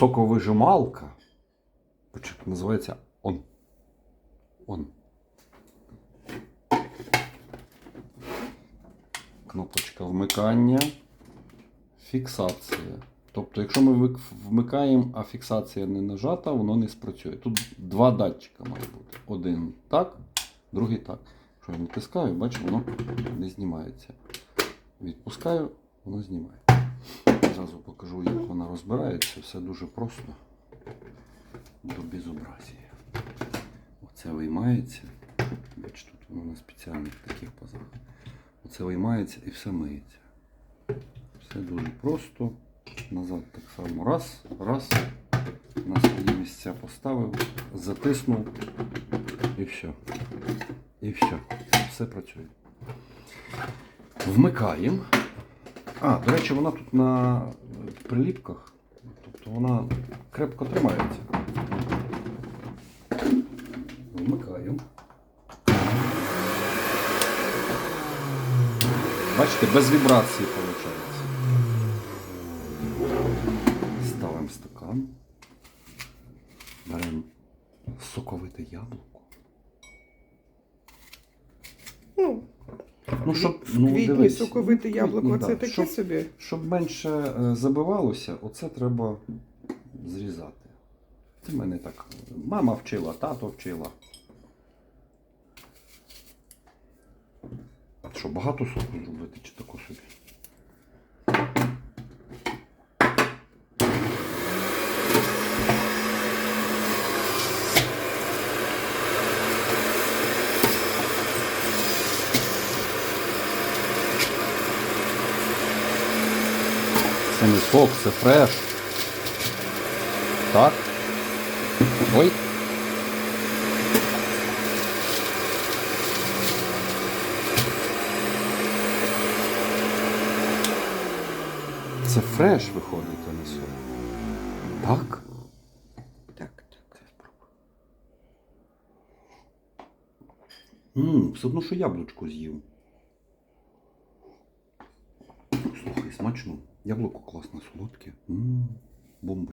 соковижималка. Почек- Називається он. Он. Кнопочка вмикання. Фіксація. Тобто, якщо ми вмикаємо, а фіксація не нажата, воно не спрацює. Тут два датчика має бути. Один так, другий так. Якщо я натискаю, бачу, воно не знімається. Відпускаю, воно знімає. Розбирається. Все дуже просто. До безобразія. Оце виймається. Бачите, тут воно на спеціальних таких пазах. Оце виймається і все миється. Все дуже просто. Назад так само. Раз, раз. На свої місця поставив, затиснув і все. І все. Все працює. Вмикаємо. А, до речі, вона тут на е, приліпках. Тобто вона крепко тримається. Вмикаємо. Бачите, без вібрації виходить. Ставимо стакан. Беремо соковите яблуко. Ну, Ну, щоб, в ну, квітні дивись, соковите ну, яблуко, квітні, це да. таке Щоб, собі. щоб менше е, забивалося, оце треба зрізати. Це мене так. Мама вчила, тато вчила. Що, багато соку зробити чи тако собі? Це не сок, це фреш. Так. Ой. Це фреш виходить, а не сок. Так? Так, так. Ммм, все одно, що яблучко з'їв. Слухай, смачно. Яблуко класне, солодке. Ммм, бомба.